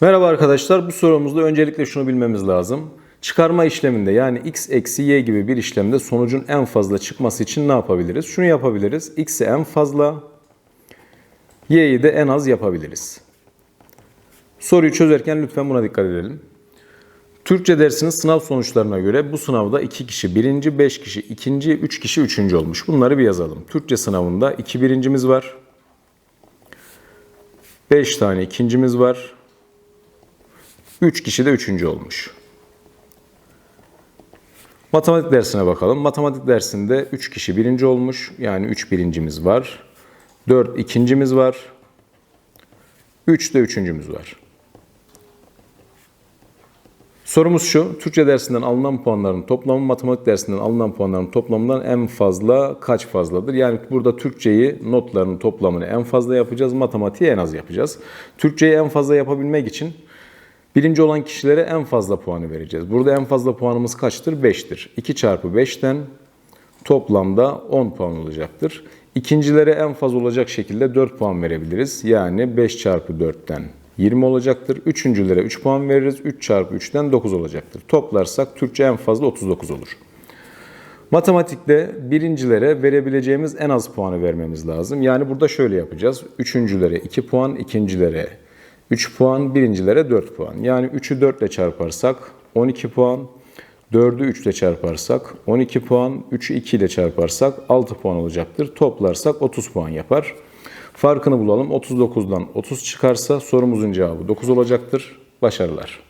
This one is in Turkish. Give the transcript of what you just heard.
Merhaba arkadaşlar. Bu sorumuzda öncelikle şunu bilmemiz lazım. Çıkarma işleminde yani x eksi y gibi bir işlemde sonucun en fazla çıkması için ne yapabiliriz? Şunu yapabiliriz. x'i en fazla, y'yi de en az yapabiliriz. Soruyu çözerken lütfen buna dikkat edelim. Türkçe dersinin sınav sonuçlarına göre bu sınavda 2 kişi birinci, 5 kişi ikinci, 3 kişi üçüncü olmuş. Bunları bir yazalım. Türkçe sınavında 2 birincimiz var. 5 tane ikincimiz var. 3 kişi de üçüncü olmuş. Matematik dersine bakalım. Matematik dersinde 3 kişi birinci olmuş. Yani 3 birincimiz var. 4 ikincimiz var. 3 de üçüncümüz var. Sorumuz şu. Türkçe dersinden alınan puanların toplamı matematik dersinden alınan puanların toplamından en fazla kaç fazladır? Yani burada Türkçeyi notların toplamını en fazla yapacağız. Matematiği en az yapacağız. Türkçeyi en fazla yapabilmek için birinci olan kişilere en fazla puanı vereceğiz. Burada en fazla puanımız kaçtır? 5'tir. 2 çarpı 5'ten toplamda 10 puan olacaktır. İkincilere en fazla olacak şekilde 4 puan verebiliriz. Yani 5 çarpı 4'ten 20 olacaktır. Üçüncülere 3 puan veririz. 3 çarpı 3'ten 9 olacaktır. Toplarsak Türkçe en fazla 39 olur. Matematikte birincilere verebileceğimiz en az puanı vermemiz lazım. Yani burada şöyle yapacağız. Üçüncülere 2 puan, ikincilere 3 puan, birincilere 4 puan. Yani 3'ü 4 ile çarparsak 12 puan, 4'ü 3 ile çarparsak 12 puan, 3'ü 2 ile çarparsak 6 puan olacaktır. Toplarsak 30 puan yapar. Farkını bulalım. 39'dan 30 çıkarsa sorumuzun cevabı 9 olacaktır. Başarılar.